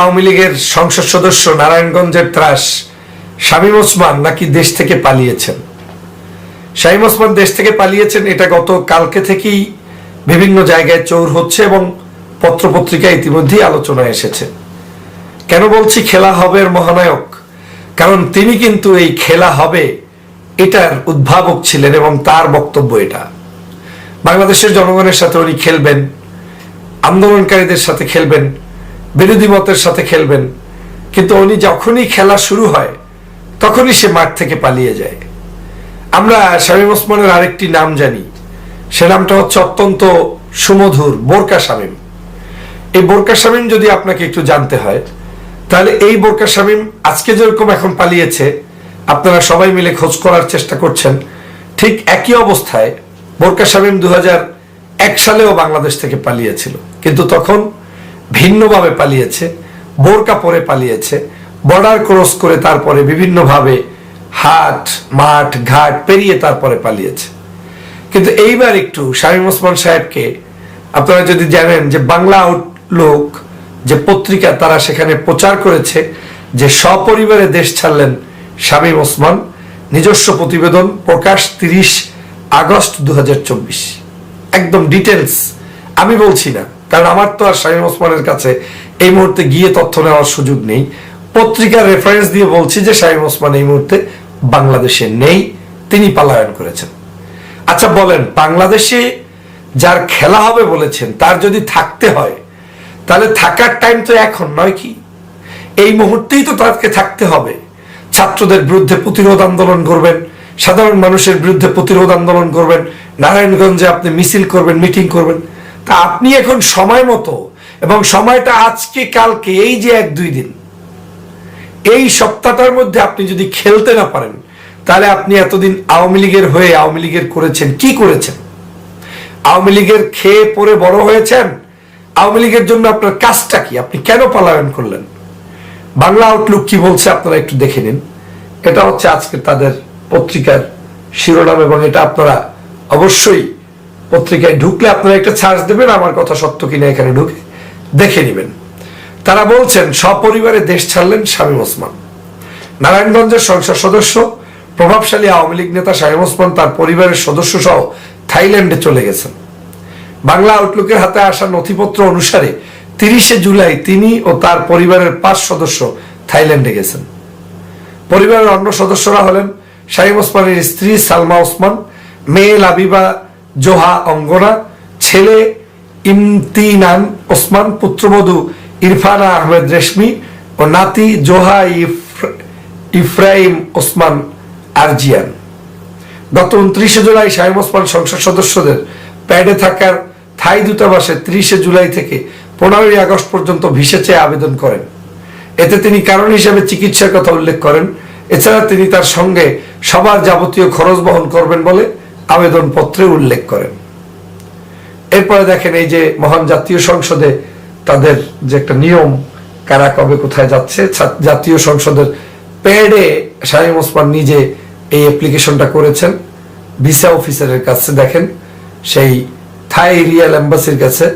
আওয়ামী লীগের সংসদ সদস্য নারায়ণগঞ্জের ত্রাস শামীম ওসমান নাকি দেশ থেকে পালিয়েছেন? শামীম ওসমান দেশ থেকে পালিয়েছেন, এটা গত কালকে থেকেই বিভিন্ন জায়গায় চৌর হচ্ছে এবং পত্রপত্রিকা ইতিমধ্যেই আলোচনায় এসেছে। কেন বলছি খেলা হবে মহানায়ক? কারণ তিনি কিন্তু এই খেলা হবে এটার উদ্ভাবক ছিলেন এবং তার বক্তব্য এটা। বাংলাদেশের জনগণের সাথে উনি খেলবেন, আন্দোলনকারীদের সাথে খেলবেন বিরোধী মতের সাথে খেলবেন। কিন্তু উনি যখনই খেলা শুরু হয়, তখনই সে মাঠ থেকে পালিয়ে যায়। আমরা শামীম ওসমানের আরেকটি নাম জানি। সে নামটা হচ্ছে অত্যন্ত সুমধুর, বোরকা শামীম। এই বোরকা শামীম যদি আপনাকে একটু জানতে হয়, তাহলে এই বোরকা শামীম আজকে যেরকম এখন পালিয়েছে, আপনারা সবাই মিলে খোঁজ করার চেষ্টা করছেন। ঠিক একই অবস্থায় বোরকা শামীম দু সালেও বাংলাদেশ থেকে পালিয়েছিল। কিন্তু তখন ভিন্নভাবে পালিয়েছে, বোরকা পরে পালিয়েছে বর্ডার ক্রস করে তারপরে বিভিন্নভাবে হাট, মাঠ, ঘাট পেরিয়ে তারপরে পালিয়েছে। কিন্তু এইবার একটু শামীম ওসমান সাহেবকে আপনারা যদি জানেন যে বাংলা আউটলুক যে পত্রিকা তারা সেখানে প্রচার করেছে যে সপরিবারে দেশ ছাড়লেন শামীম ওসমান, নিজস্ব প্রতিবেদন প্রকাশ তিরিশ আগস্ট দু হাজার চব্বিশ। একদম ডিটেলস আমি বলছি না। কারণ আমার তো আর শামীম ওসমানের কাছে এই মুহূর্তে গিয়ে তথ্য নেওয়ার সুযোগ নেই। পত্রিকার রেফারেন্স দিয়ে বলছি যে শামীম ওসমান এই মুহূর্তে বাংলাদেশে নেই, তিনি পালায়ন করেছেন। আচ্ছা বলেন, বাংলাদেশে যার খেলা হবে বলেছেন, তার যদি থাকতে হয়, তাহলে থাকার টাইম তো এখন নয় কি? এই মুহূর্তেই তো তাকে থাকতে হবে। ছাত্রদের বিরুদ্ধে প্রতিরোধ আন্দোলন করবেন, সাধারণ মানুষের বিরুদ্ধে প্রতিরোধ আন্দোলন করবেন, নারায়ণগঞ্জে আপনি মিছিল করবেন মিটিং করবেন। তা আপনি এখন সময় মতো এবং সময়টা আজকে, কালকে, এই যে এক, দুই দিন, এই সপ্তাহটার মধ্যে আপনি যদি খেলতে না পারেন, তাহলে আপনি এতদিন আওয়ামী লীগের হয়ে আওয়ামী লীগের করেছেন, কি করেছেন? আওয়ামী লীগের খেয়ে পরে বড় হয়েছেন? আওয়ামী লীগের জন্য আপনার কাজটা কি? আপনি কেন পলায়ন করলেন? বাংলা আউটলুক কি বলছে আপনারা একটু দেখে নিন। এটা হচ্ছে আজকে তাদের পত্রিকার শিরোনাম এবং এটা আপনারা অবশ্যই পত্রিকায় ঢুকলে আপনারা একটা ছাড় দেবেন, আমার কথা সত্য কিনা এখানে ঢুকে দেখে নেবেন। তারা বলছেন, সপরিবারে দেশ ছাড়লেন শামীম ওসমান। নারায়ণগঞ্জের সংসদ সদস্য, প্রভাবশালী আওয়ামী লীগ নেতা শামীম ওসমান তার পরিবারের সদস্য সহ থাইল্যান্ডে চলে গেছেন। বাংলা আউটলুকের হাতে আসা নথিপত্র অনুসারে তিরিশে জুলাই তিনি ও তার পরিবারের পাঁচ সদস্য থাইল্যান্ডে গেছেন। পরিবারের অন্য সদস্যরা হলেন শাহিম ওসমানের স্ত্রী সালমা ওসমান, মেয়ে লাবিবা জোহা অঙ্গনা, ছেলে ইমতিনান ওসমান, পুত্রবধূ ইরফানা আহমেদ রেশমি ও নাতি জোহা ইফ- ইফরাইম ওসমান আরজিয়ান। গত উনত্রিশে জুলাই শাহিম ওসমান সংসদ সদস্যদের প্যাডে থাকার থাই দূতাবাসে ত্রিশে জুলাই থেকে পনেরোই আগস্ট পর্যন্ত ভিসা চেয়ে আবেদন করেন। এতে তিনি কারণ হিসেবে চিকিৎসার কথা উল্লেখ করেন। এছাড়া তিনি তার সঙ্গে সবার যাবতীয় খরচ বহন করবেন বলে আবেদনপত্রে উল্লেখ করেন। এরপরে দেখেন এই যে মহান জাতীয় সংসদে তাদের যে একটা নিয়ম, কারা কবে কোথায় যাচ্ছে জাতীয় সংসদের প্যাডে শাহিম ওসমান নিজে এই অ্যাপ্লিকেশনটা করেছেন। ভিসা অফিসারের কাছে দেখেন, সেই থাই রিয়াল এম্বাসির কাছে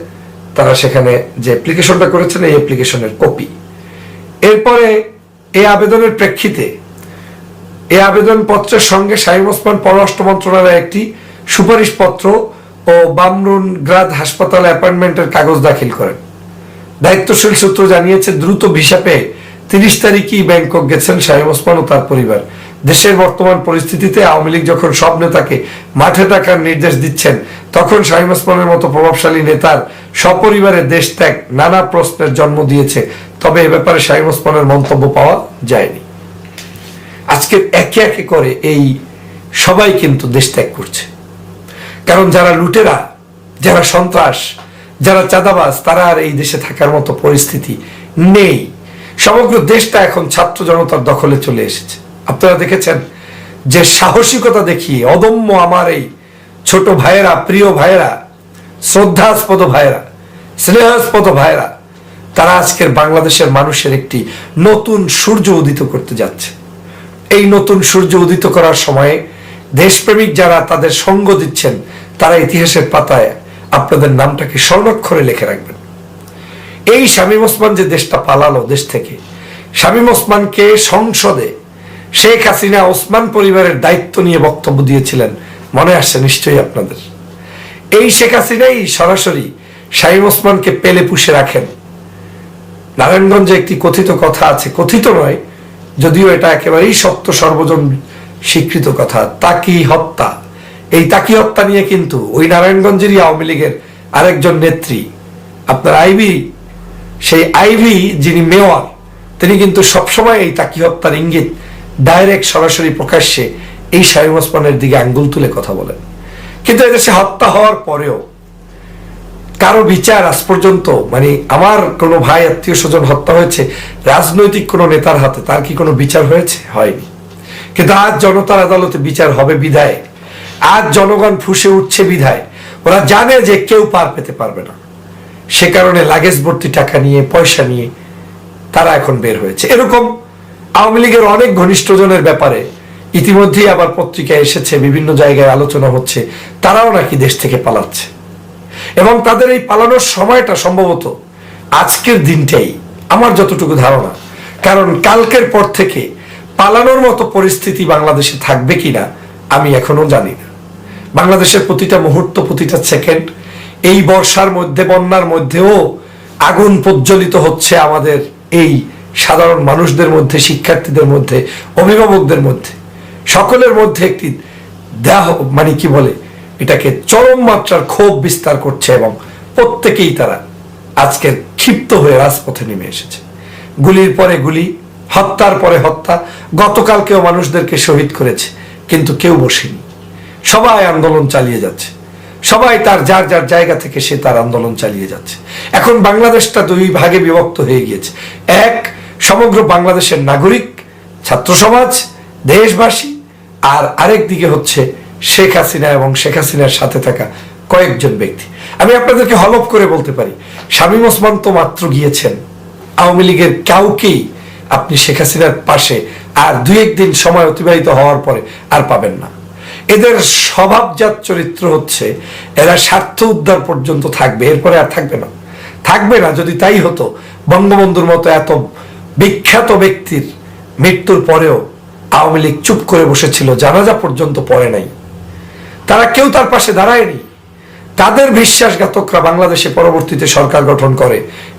তারা সেখানে যে অ্যাপ্লিকেশনটা করেছেন, এই অ্যাপ্লিকেশনের কপি এরপরে এই আবেদনের প্রেক্ষিতে এই আবেদন পত্রের সঙ্গে শাহিম ওসমান পররাষ্ট্র মন্ত্রণালয়ে একটি সুপারিশপত্র ও বামরুন গ্রাদ হাসপাতালে অ্যাপয়েন্টমেন্টের কাগজ দাখিল করেন। দায়িত্বশীল সূত্র জানিয়েছে, দ্রুত ভিসা পেয়ে তিরিশ তারিখই ব্যাংকক গেছেন শাহিম ওসমান ও তার পরিবার। দেশের বর্তমান পরিস্থিতিতে আওয়ামী লীগ যখন সব নেতাকে মাঠে থাকার নির্দেশ দিচ্ছেন, তখন শাহিম ওসমানের মতো প্রভাবশালী নেতার সপরিবারে দেশ ত্যাগ নানা প্রশ্নের জন্ম দিয়েছে। তবে এ ব্যাপারে শাহিম ওসমানের মন্তব্য পাওয়া যায়নি। আজকে একে একে করে এই সবাই কিন্তু দেশ ত্যাগ করছে। কারণ যারা লুটেরা, যারা সন্ত্রাস, যারা চাঁদাবাজ, তারা আর এই দেশে থাকার মতো পরিস্থিতি নেই। সমগ্র দেশটা এখন ছাত্র জনতার দখলে চলে এসেছে। আপনারা দেখেছেন যে সাহসিকতা দেখিয়ে অদম্য আমার এই ছোট ভাইয়েরা, প্রিয় ভাইয়েরা, শ্রদ্ধাস্পদ ভাইয়েরা, স্নেহাস্পদ ভাইয়েরা, তারা আজকের বাংলাদেশের মানুষের একটি নতুন সূর্য উদিত করতে যাচ্ছে। এই নতুন সূর্য উদিত করার সময়ে দেশপ্রেমিক যারা তাদের সঙ্গ দিচ্ছেন, তারা ইতিহাসের পাতায় আপনাদের নামটাকে স্বর্ণাক্ষরে লিখে রাখবেন। এই শামীম ওসমান যে দেশটা পালালো দেশ থেকে, শামীম ওসমানকে সংসদে শেখ হাসিনা ওসমান পরিবারের দায়িত্ব নিয়ে বক্তব্য দিয়েছিলেন, মনে আসছে নিশ্চয়ই আপনাদের। এই শেখ হাসিনাই সরাসরি শামীম ওসমানকে পেলে পুষে রাখেন। নারায়ণগঞ্জে একটি কথিত কথা আছে, কথিত নয় যদিও এটা একেবারেই সত্য সর্বজন স্বীকৃত কথা, তাকি হত্যা। এই তাকি হত্যা নিয়ে কিন্তু ওই নারায়ণগঞ্জেরই আওয়ামী লীগের আরেকজন নেত্রী, আপনার আইভি, সেই আইভি যিনি মেয়র, তিনি কিন্তু সবসময় এই তাকি হত্যার ইঙ্গিত ডাইরেক্ট সরাসরি প্রকাশ্যে এই শাহিম ওসমানের দিকে আঙ্গুল তুলে কথা বলেন। কিন্তু এদেশে হত্যা হওয়ার পরেও কারও বিচার আজ পর্যন্ত মানে আমার কোনো ভাই, আত্মীয় স্বজন হত্যা হয়েছে, রাজনৈতিক কোনো নেতার হাতে তার কি কোনো বিচার হয়েছে? হয়নি। কিন্তু আজ জনতার আদালতে বিচার হবে বিধায়। আজ জনগণ ফুসে উঠছে বিধায়। ওরা জানে যে কেউ পার পেতে পারবে না। সে কারণে লাগেজ ভর্তি টাকা নিয়ে, পয়সা নিয়ে তারা এখন বের হয়েছে। এরকম আওয়ামী লীগের অনেক ঘনিষ্ঠজনের ব্যাপারে ইতিমধ্যেই আবার পত্রিকায় এসেছে, বিভিন্ন জায়গায় আলোচনা হচ্ছে, তারাও নাকি দেশ থেকে পালাচ্ছে। এবং তাদের এই পালানোর সময়টা সম্ভবত আজকের দিনটাই, আমার যতটুকু ধারণা। কারণ কালকের পর থেকে পালানোর মতো পরিস্থিতি বাংলাদেশে থাকবে কিনা, আমি এখনও জানি না। বাংলাদেশের প্রতিটা মুহূর্ত, প্রতিটা সেকেন্ড, এই বর্ষার মধ্যে, বন্যার মধ্যেও আগুন প্রজ্বলিত হচ্ছে আমাদের এই সাধারণ মানুষদের মধ্যে, শিক্ষার্থীদের মধ্যে, অভিভাবকদের মধ্যে। সকলের মধ্যে একটি দেহ মানে কি বলে এটাকে চরম মাত্রার ক্ষোভ বিস্তার করছে এবং প্রত্যেকেই তারা আজকের ক্ষিপ্ত হয়ে রাজপথে নেমে এসেছে। গুলির পরে গুলি, হত্যার পরে হত্যা, গতকালকেও মানুষদেরকে শহীদ করেছে, কিন্তু কেউ বসেনি। সবাই আন্দোলন চালিয়ে যাচ্ছে। সবাই তার যার যার জায়গা থেকে সে তার আন্দোলন চালিয়ে যাচ্ছে। এখন বাংলাদেশটা দুই ভাগে বিভক্ত হয়ে গিয়েছে। এক, সমগ্র বাংলাদেশের নাগরিক, ছাত্র সমাজ, দেশবাসী, আর আরেক দিকে হচ্ছে শেখ হাসিনা এবং শেখ হাসিনার সাথে থাকা কয়েকজন ব্যক্তি। আমি আপনাদেরকে হলফ করে বলতে পারি, শামীম ওসমান তো মাত্র গিয়েছেন। আওয়ামী লীগের কাউকেই আপনি শেখ হাসিনার পাশে আর দুই একদিন সময় অতিবাহিত হওয়ার পরে আর পাবেন না। এদের স্বভাবজাত চরিত্র হচ্ছে, এরা স্বার্থ উদ্ধার পর্যন্ত থাকবে, এরপরে আর থাকবে না। থাকবে না, যদি তাই হতো, বঙ্গবন্ধুর মতো এত বিখ্যাত ব্যক্তির মৃত্যুর পরেও আওয়ামী লীগ চুপ করে বসেছিল, জানাজা পর্যন্ত পড়ে নাই। তারা কেউ তার পাশে দাঁড়ায়নি। তাদের বিশ্বাসঘাতকরা বাংলাদেশে পরবর্তীতে সরকার গঠন করে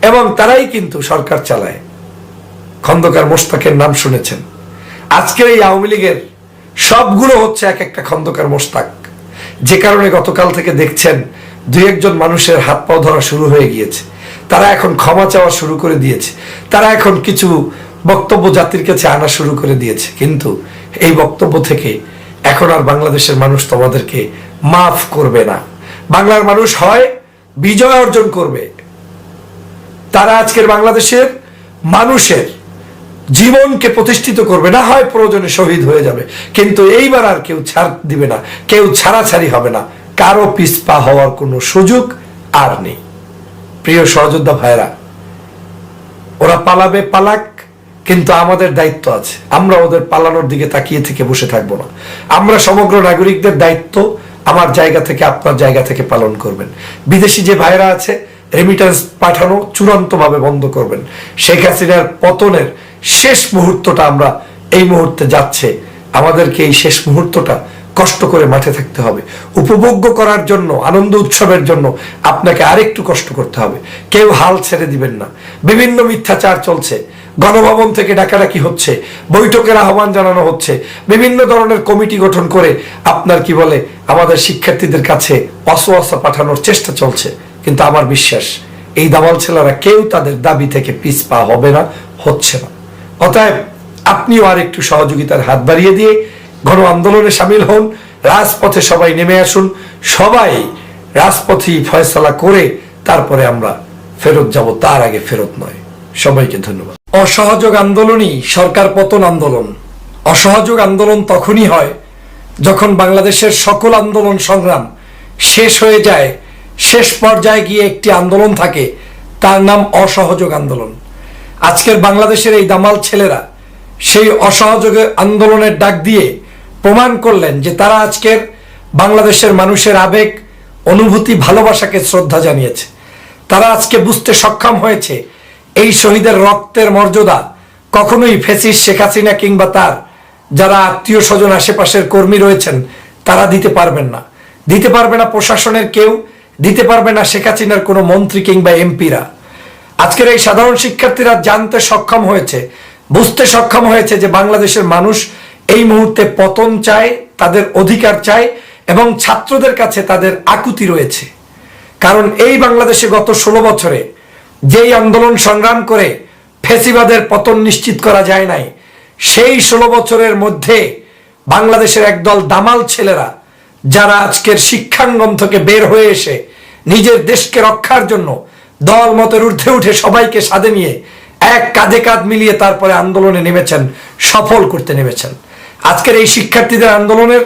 এবং তারাই কিন্তু সরকার চালায়। খন্দকার মোস্তাকের নাম শুনেছেন। আজকের এই আওয়ামী লীগের সবগুলো হচ্ছে এক একটা খন্দকার মোস্তাক যে কারণে গতকাল থেকে দেখছেন দুই একজন মানুষের হাত পাও ধরা শুরু হয়ে গিয়েছে। তারা এখন ক্ষমা চাওয়া শুরু করে দিয়েছে। তারা এখন কিছু বক্তব্য জাতির কাছে আনা শুরু করে দিয়েছে। কিন্তু এই বক্তব্য থেকে এখন আর বাংলাদেশের মানুষ তোমাদেরকে মাফ করবে না। বাংলার মানুষ হয় বিজয় অর্জন করবে। তারা আজকের বাংলাদেশের মানুষের জীবনকে প্রতিষ্ঠিত করবে। না হয় প্রয়োজনে শহীদ হয়ে যাবে। কিন্তু এইবার আর কেউ ছাড় দিবে না। কেউ ছাড়াছাড়ি হবে না। কারও পিসপা হওয়ার কোনো সুযোগ আর নেই। প্রিয় সহযোদ্ধা ভাইরা ওরা পালাবে পালাক কিন্তু আমাদের দায়িত্ব আছে। আমরা ওদের পালানোর দিকে তাকিয়ে থেকে বসে থাকব না। আমরা সমগ্র নাগরিকদের দায়িত্ব আমার জায়গা থেকে, আপনার জায়গা থেকে পালন করবেন। বিদেশি যে ভাইরা আছে রেমিটেন্স পাঠানো চূড়ান্তভাবে বন্ধ করবেন। শেখ হাসিনার পতনের শেষ মুহূর্তটা আমরা এই মুহূর্তে যাচ্ছে। আমাদেরকে এই শেষ মুহূর্তটা কষ্ট করে মাঠে থাকতে হবে। উপভোগ্য করার জন্য, আনন্দ উৎসবের জন্য আপনাকে আরেকটু কষ্ট করতে হবে। কেউ হাল ছেড়ে দিবেন না। বিভিন্ন মিথ্যাচার চলছে। গণভবন থেকে ডাকাডাকি হচ্ছে, বৈঠকের আহ্বান জানানো হচ্ছে, বিভিন্ন ধরনের কমিটি গঠন করে আপনার কি বলে, আমাদের শিক্ষার্থীদের কাছে অসোয়াশা পাঠানোর চেষ্টা চলছে। কিন্তু আমার বিশ্বাস, এই দামাল ছেলেরা কেউ তাদের দাবি থেকে পিছপা হবে না, হচ্ছে না। অতএব আপনিও আর একটু সহযোগিতার হাত বাড়িয়ে দিয়ে গণ আন্দোলনে সামিল হন, রাজপথে সবাই নেমে আসুন, সবাই রাজপথেই ফয়সলা করে তারপরে আমরা ফেরত যাব, তার আগে ফেরত নয়। সবাইকে ধন্যবাদ। অসহযোগ আন্দোলনই সরকার পতন আন্দোলন। অসহযোগ আন্দোলন তখনই হয় যখন বাংলাদেশের সকল আন্দোলন সংগ্রাম শেষ হয়ে যায়, শেষ পর্যায়ে গিয়ে একটি আন্দোলন থাকে, তার নাম অসহযোগ আন্দোলন। আজকের বাংলাদেশের এই দামাল ছেলেরা সেই অসহযোগের আন্দোলনের ডাক দিয়ে প্রমাণ করলেন যে তারা আজকের বাংলাদেশের মানুষের আবেগ, অনুভূতি, ভালোবাসাকে শ্রদ্ধা জানিয়েছে। তারা আজকে বুঝতে সক্ষম হয়েছে এই শহীদের রক্তের মর্যাদা কখনোই ফেসিস শেখ হাসিনা কিংবা তার যারা আত্মীয় স্বজন আশেপাশের কর্মী রয়েছেন, তারা দিতে পারবেন না। দিতে পারবে না প্রশাসনের কেউ, দিতে পারবে না শেখ হাসিনার কোনো মন্ত্রী কিংবা এমপিরা। আজকের এই সাধারণ শিক্ষার্থীরা জানতে সক্ষম হয়েছে, বুঝতে সক্ষম হয়েছে যে বাংলাদেশের মানুষ এই মুহূর্তে পতন চায়, তাদের অধিকার চায় এবং ছাত্রদের কাছে তাদের আকুতি রয়েছে। কারণ এই বাংলাদেশে গত ষোলো বছরে যেই আন্দোলন সংগ্রাম করে ফেসিবাদের পতন নিশ্চিত করা যায় নাই, সেই ষোলো বছরের মধ্যে বাংলাদেশের একদল দামাল ছেলেরা, যারা আজকের শিক্ষাঙ্গন থেকে বের হয়ে এসে নিজের দেশকে রক্ষার জন্য দল মতের ঊর্ধ্বে উঠে সবাইকে সাথে নিয়ে এক কাঁধে কাঁধ মিলিয়ে তারপরে আন্দোলনে নেমেছেন, সফল করতে নেমেছেন। আজকের এই শিক্ষার্থীদের আন্দোলনের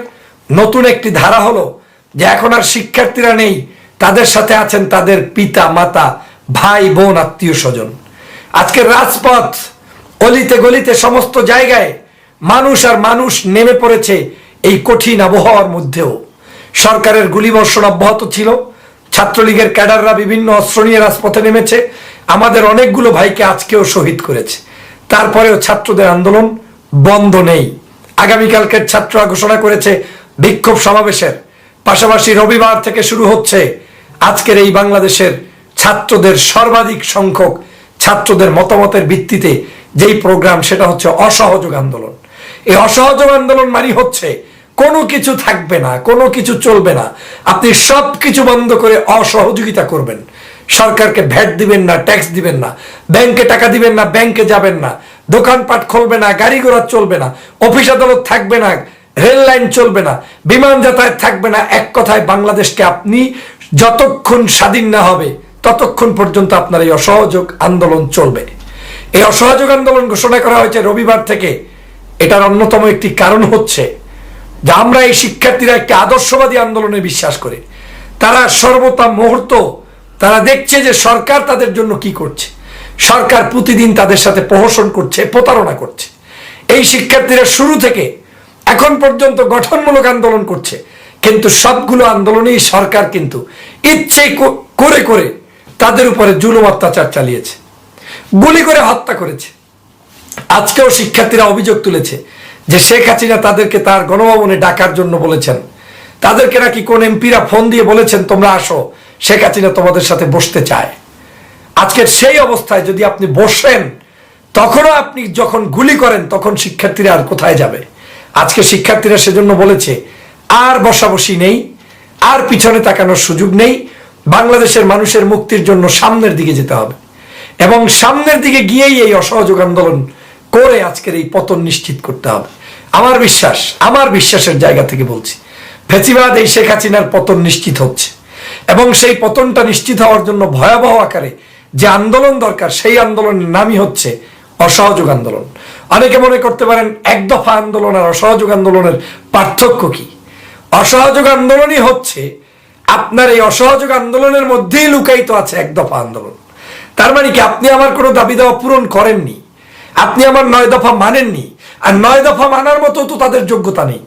নতুন একটি ধারা হলো যে এখন আর শিক্ষার্থীরা নেই, তাদের সাথে আছেন তাদের পিতা, মাতা ভাই, বোন, আত্মীয় স্বজন। আজকের রাজপথ, অলিতে গলিতে সমস্ত জায়গায় মানুষ আর মানুষ নেমে পড়েছে এই কঠিন আবহাওয়ার মধ্যেও। সরকারের গুলিবর্ষণ অব্যাহত ছিল। ছাত্রলীগের ক্যাডাররা বিভিন্ন অস্ত্র নিয়ে রাজপথে নেমেছে। আমাদের অনেকগুলো ভাইকে আজকেও শহীদ করেছে। তারপরেও ছাত্রদের আন্দোলন বন্ধ নেই। আগামীকালকের ছাত্ররা ঘোষণা করেছে বিক্ষোভ সমাবেশের। পাশাপাশি রবিবার থেকে শুরু হচ্ছে আজকের এই বাংলাদেশের ছাত্রদের সর্বাধিক সংখ্যক ছাত্রদের মতামতের ভিত্তিতে যেই প্রোগ্রাম, সেটা হচ্ছে অসহযোগ আন্দোলন। এই অসহযোগ আন্দোলন মানে হচ্ছে কোনো কিছু থাকবে না, কোনো কিছু চলবে না। আপনি সব কিছু বন্ধ করে অসহযোগিতা করবেন। সরকারকে ভ্যাট দিবেন না, ট্যাক্স দিবেন না, ব্যাংকে টাকা দিবেন না, ব্যাংকে যাবেন না, দোকানপাট খুলবে না গাড়ি ঘোড়া চলবে না, অফিস আদালত থাকবে না, রেল লাইন চলবে না, বিমান যাতায়াত থাকবে না। এক কথায় বাংলাদেশকে আপনি যতক্ষণ স্বাধীন না হবে ততক্ষণ পর্যন্ত আপনার এই অসহযোগ আন্দোলন চলবে। এই অসহযোগ আন্দোলন ঘোষণা করা হয়েছে রবিবার থেকে। এটার অন্যতম একটি কারণ হচ্ছে যে আমরা এই শিক্ষার্থীরা একটি আদর্শবাদী আন্দোলনে বিশ্বাস করে। তারা সর্বতা মুহূর্ত, তারা দেখছে যে সরকার তাদের জন্য কি করছে। সরকার প্রতিদিন তাদের সাথে প্রহসন করছে, প্রতারণা করছে। এই শিক্ষার্থীরা শুরু থেকে এখন পর্যন্ত গঠনমূলক আন্দোলন করছে। কিন্তু সবগুলো আন্দোলনেই সরকার কিন্তু ইচ্ছে করে করে তাদের উপরে জুলুম অত্যাচার চালিয়েছে। গুলি করে হত্যা করেছে। আজকেও শিক্ষার্থীরা অভিযোগ তুলেছে যে শেখ হাসিনা তাদেরকে তার গণভবনে ডাকার জন্য বলেছেন। তাদেরকে নাকি কোন এমপিরা ফোন দিয়ে বলেছেন, তোমরা আসো, শেখ হাসিনা তোমাদের সাথে বসতে চায়। আজকের সেই অবস্থায় যদি আপনি বসেন, তখনও আপনি যখন গুলি করেন, তখন শিক্ষার্থীরা আর কোথায় যাবে? আজকে শিক্ষার্থীরা সেজন্য বলেছে, আর বসাবসি নেই, আর পিছনে তাকানোর সুযোগ নেই বাংলাদেশের মানুষের মুক্তির জন্য সামনের দিকে যেতে হবে। এবং সামনের দিকে গিয়েই এই অসহযোগ আন্দোলন করে আজকের এই পতন নিশ্চিত করতে হবে। আমার বিশ্বাস, আমার বিশ্বাসের জায়গা থেকে বলছি, ফেসিবাদ এই শেখ হাসিনার পতন নিশ্চিত হচ্ছে। এবং সেই পতনটা নিশ্চিত হওয়ার জন্য ভয়াবহ আকারে যে আন্দোলন দরকার, সেই আন্দোলনের নামই হচ্ছে অসহযোগ আন্দোলন। অনেকে মনে করতে পারেন এক দফা আন্দোলন আর অসহযোগ আন্দোলনের পার্থক্য কি? অসহযোগ আন্দোলনই হচ্ছে আপনার এই অসহযোগ আন্দোলনের মধ্যেই লুকায়িত আছে এক দফা আন্দোলন। তার মানে কি আপনি আমার কোনো দাবি দাওয়া পূরণ করেননি? আপনি আমার নয় দফা মানেননি? আর নয় দফা মানার মতো তো তাদের যোগ্যতা নেই।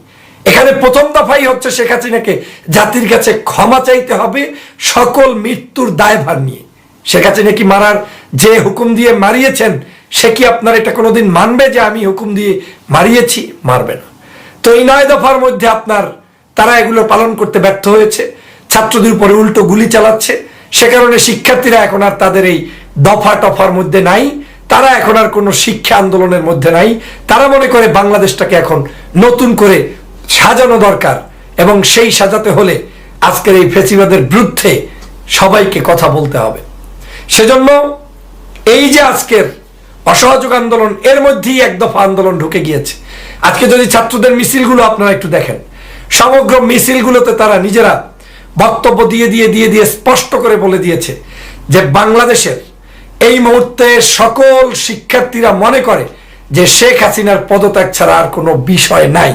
এখানে প্রথম দফাই হচ্ছে শেখ হাসিনাকে জাতির কাছে ক্ষমা চাইতে হবে, সকল মৃত্যুর দায়ভার নিয়ে। শেখ হাসিনা কি মারার যে হুকুম দিয়ে মারিয়েছেন, সে কি আপনার এটা কোনোদিন মানবে যে আমি হুকুম দিয়ে মারিয়েছি? মারবে না। তো এই নয় দফার মধ্যে আপনার, তারা এগুলো পালন করতে ব্যর্থ হয়েছে। ছাত্রদের উপরে উল্টো গুলি চালাচ্ছে। সে কারণে শিক্ষার্থীরা এখন আর তাদের এই দফা টফার মধ্যে নাই। তারা এখন আর কোনো শিক্ষা আন্দোলনের মধ্যে নাই। তারা মনে করে বাংলাদেশটাকে এখন নতুন করে সাজানো দরকার এবং সেই সাজাতে হলে আজকের এই ফেসিবাদের বিরুদ্ধে সবাইকে কথা বলতে হবে। সেজন্য এই যে আজকের অসহযোগ আন্দোলন, এর মধ্যেই এক দফা আন্দোলন ঢুকে গিয়েছে। আজকে যদি ছাত্রদের মিছিলগুলো আপনারা একটু দেখেন, সমগ্র মিছিলগুলোতে তারা নিজেরা বক্তব্য দিয়ে দিয়ে দিয়ে দিয়ে স্পষ্ট করে বলে দিয়েছে যে বাংলাদেশের এই মুহূর্তে সকল শিক্ষার্থীরা মনে করে যে শেখ হাসিনার পদত্যাগ ছাড়া আর কোনো বিষয় নাই।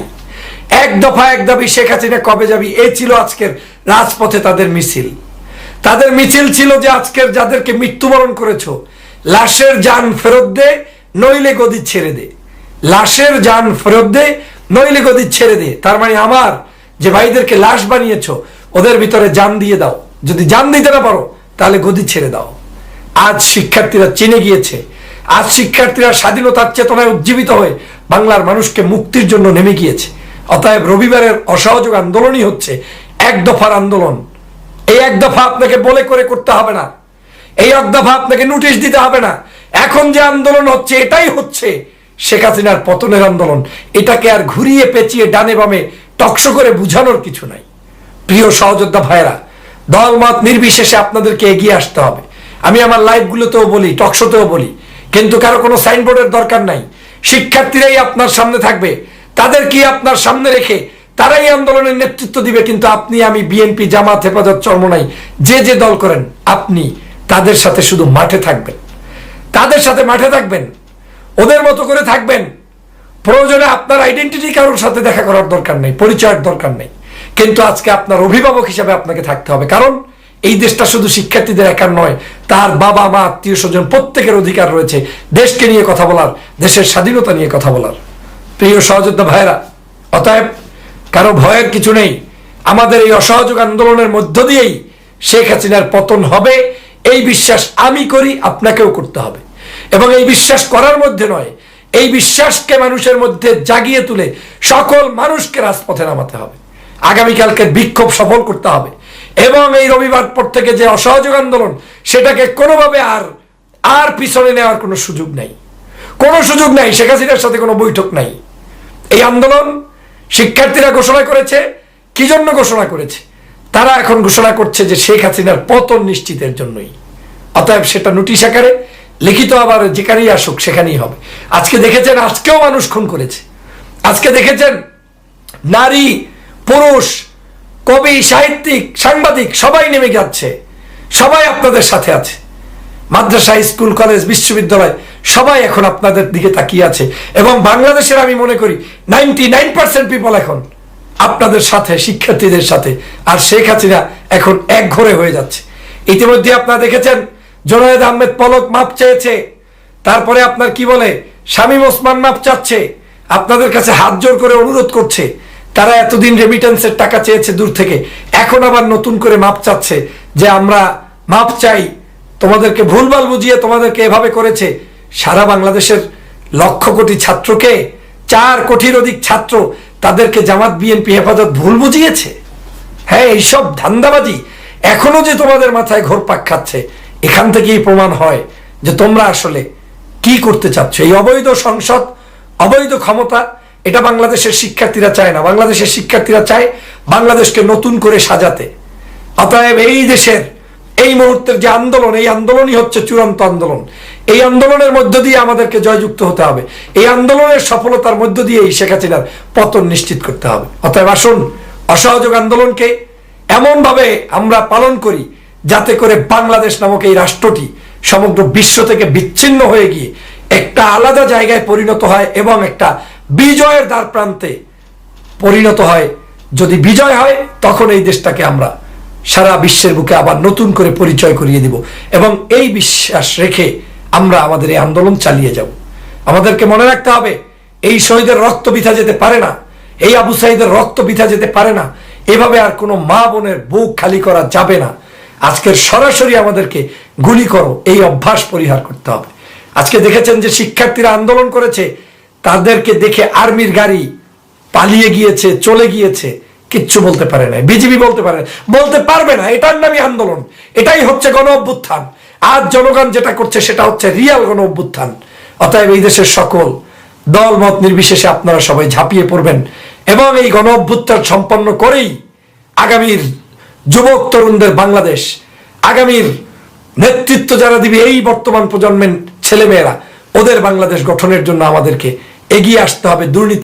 এক দফা এক দাবি, শেখ হাসিনা কবে যাবি? এই ছিল আজকের রাজপথে তাদের মিছিল। তাদের মিছিল ছিল যে আজকের যাদেরকে মৃত্যুবরণ করেছ, লাশের যান ফেরত দে, নইলে গদি ছেড়ে দে। লাশের যান ফেরত দে, নইলে গদি ছেড়ে দে। তার মানে আমার যে ভাইদেরকে লাশ বানিয়েছো ওদের ভিতরে যান দিয়ে দাও। যদি যান দিতে না পারো, তাহলে গদি ছেড়ে দাও। আজ শিক্ষার্থীরা চিনে গিয়েছে। আজ শিক্ষার্থীরা স্বাধীনতার চেতনায় উজ্জীবিত হয়ে বাংলার মানুষকে মুক্তির জন্য নেমে গিয়েছে। অতএব রবিবারের অসহযোগ আন্দোলনই হচ্ছে এক দফার আন্দোলন। এই এক দফা আপনাকে বলে করে করতে হবে না। এই এক দফা আপনাকে নোটিশ দিতে হবে না। এখন যে আন্দোলন হচ্ছে, এটাই হচ্ছে শেখ হাসিনার পতনের আন্দোলন। এটাকে আর ঘুরিয়ে পেঁচিয়ে ডানে বামে টকশো করে বুঝানোর কিছু নাই। প্রিয় সহযোদ্ধা ভাইরা দলমত নির্বিশেষে আপনাদেরকে এগিয়ে আসতে হবে। আমি আমার লাইভগুলোতেও বলি টকশোতেও বলি, কিন্তু কারও কোনো সাইনবোর্ডের দরকার নাই। শিক্ষার্থীরাই আপনার সামনে থাকবে। তাদের কি আপনার সামনে রেখে তারাই আন্দোলনের নেতৃত্ব দিবে, কিন্তু আপনি, আমি বিএনপি জামাত, হেফাজত, চর্মনাই, যে যে দল করেন, আপনি তাদের সাথে শুধু মাঠে থাকবেন। তাদের সাথে মাঠে থাকবেন। ওদের মতো করে থাকবেন। প্রয়োজনে আপনার আইডেন্টিটি কারোর সাথে দেখা করার দরকার নেই, পরিচয়ের দরকার নেই। কিন্তু আজকে আপনার অভিভাবক হিসাবে আপনাকে থাকতে হবে। কারণ এই দেশটা শুধু শিক্ষার্থীদের একার নয়, তার বাবা, মা, আত্মীয় স্বজন প্রত্যেকের অধিকার রয়েছে। দেশকে নিয়ে কথা বলার, দেশের স্বাধীনতা নিয়ে কথা বলার। প্রিয় সহযোদ্ধা ভাইরা অতএব কারও ভয়ের কিছু নেই। আমাদের এই অসহযোগ আন্দোলনের মধ্য দিয়েই শেখ হাসিনার পতন হবে। এই বিশ্বাস আমি করি, আপনাকেও করতে হবে। এবং এই বিশ্বাস করার মধ্যে নয়, এই বিশ্বাসকে মানুষের মধ্যে জাগিয়ে তুলে সকল মানুষকে রাজপথে নামাতে হবে। আগামীকালকে বিক্ষোভ সফল করতে হবে। এবং এই রবিবার পর থেকে যে অসহযোগ আন্দোলন, সেটাকে কোনোভাবে আর আর পিছনে নেওয়ার কোনো সুযোগ নাই। কোনো সুযোগ নাই, শেখ হাসিনার সাথে কোনো বৈঠক নাই। এই আন্দোলন শিক্ষার্থীরা ঘোষণা করেছে, কি জন্য ঘোষণা করেছে? তারা এখন ঘোষণা করছে যে শেখ হাসিনার পতন নিশ্চিতের জন্যই। অতএব সেটা নোটিশ আকারে লিখিত আবার যেখানেই আসুক, সেখানেই হবে। আজকে দেখেছেন, আজকেও মানুষ খুন করেছে। আজকে দেখেছেন, নারী পুরুষ, কবি, সাহিত্যিক, সাংবাদিক, সবাই নেমে যাচ্ছে। সবাই আপনাদের সাথে আছে। মাদ্রাসা, স্কুল, কলেজ, বিশ্ববিদ্যালয়, সবাই এখন আপনাদের দিকে তাকিয়ে আছে। এবং বাংলাদেশের আমি মনে করি নাইনটি নাইন পার্সেন্ট পিপল এখন আপনাদের সাথে, শিক্ষার্থীদের সাথে। আর শেখ হাসিনা এখন এক ঘরে হয়ে যাচ্ছে। ইতিমধ্যে আপনারা দেখেছেন, জোনায়েদ আহমেদ পলক মাপ চেয়েছে। তারপরে আপনার কি বলে, শামীম ওসমান মাপ চাচ্ছে। আপনাদের কাছে হাত জোর করে অনুরোধ করছে। তারা এতদিন রেমিটেন্সের টাকা চেয়েছে দূর থেকে। এখন আবার নতুন করে মাপ চাচ্ছে যে আমরা মাপ চাই। তোমাদেরকে ভুলভাল বুঝিয়ে তোমাদেরকে এভাবে করেছে। সারা বাংলাদেশের লক্ষ কোটি ছাত্রকে চার কোটির অধিক ছাত্র তাদেরকে জামাত, বিএনপি হেফাজত ভুল বুঝিয়েছে। হ্যাঁ এইসব ধান্দাবাজি এখনও যে তোমাদের মাথায় ঘোরপাক খাচ্ছে, এখান থেকেই প্রমাণ হয় যে তোমরা আসলে কি করতে চাচ্ছ। এই অবৈধ সংসদ, অবৈধ ক্ষমতা এটা বাংলাদেশের শিক্ষার্থীরা চায় না। বাংলাদেশের শিক্ষার্থীরা চায় বাংলাদেশকে নতুন করে সাজাতে। অতএব এই দেশের, এই মুহূর্তের যে আন্দোলন, এই আন্দোলনই হচ্ছে চূড়ান্ত আন্দোলন। এই আন্দোলনের মধ্য দিয়ে আমাদেরকে জয়যুক্ত হতে হবে। এই আন্দোলনের সফলতার মধ্য দিয়ে এই শেখ হাসিনার পতন নিশ্চিত করতে হবে। অতএব আসুন, অসহযোগ আন্দোলনকে এমনভাবে আমরা পালন করি যাতে করে বাংলাদেশ নামক এই রাষ্ট্রটি সমগ্র বিশ্ব থেকে বিচ্ছিন্ন হয়ে গিয়ে একটা আলাদা জায়গায় পরিণত হয় এবং একটা বিজয়ের দ্বার প্রান্তে পরিণত হয়। যদি বিজয় হয়, তখন এই দেশটাকে আমরা সারা বিশ্বের বুকে আবার নতুন করে পরিচয় করিয়ে দিব এবং এই বিশ্বাস রেখে আমরা আমাদের এই আন্দোলন চালিয়ে যাব। আমাদেরকে মনে রাখতে হবে, এই শহীদের রক্ত বিথা যেতে পারে না, এই আবু সাইদের রক্ত বিথা যেতে পারে না, এভাবে আর কোনো মা বোনের বুক খালি করা যাবে না। আজকের সরাসরি আমাদেরকে গুলি করো, এই অভ্যাস পরিহার করতে হবে। আজকে দেখেছেন যে শিক্ষার্থীরা আন্দোলন করেছে তাদেরকে দেখে আর্মির গাড়ি পালিয়ে গিয়েছে, চলে গিয়েছে, কিচ্ছু বলতে পারে না বিজেপি বলতে পারে, বলতে পারবে না, এটার নামই আন্দোলন। এটাই হচ্ছে গণ অভ্যুত্থান। আজ জনগণ যেটা করছে সেটা হচ্ছে রিয়াল গণ অভ্যুত্থান। অতএব এই দেশের সকল দল, মত নির্বিশেষে আপনারা সবাই ঝাঁপিয়ে পড়বেন এবং এই গণ অভ্যুত্থান সম্পন্ন করেই আগামীর যুবক তরুণদের বাংলাদেশ, আগামীর নেতৃত্ব যারা দিবে এই বর্তমান প্রজন্মের ছেলেমেয়েরা, ওদের বাংলাদেশ গঠনের জন্য আমাদেরকে এগিয়ে আসতে হবে দুর্নীতি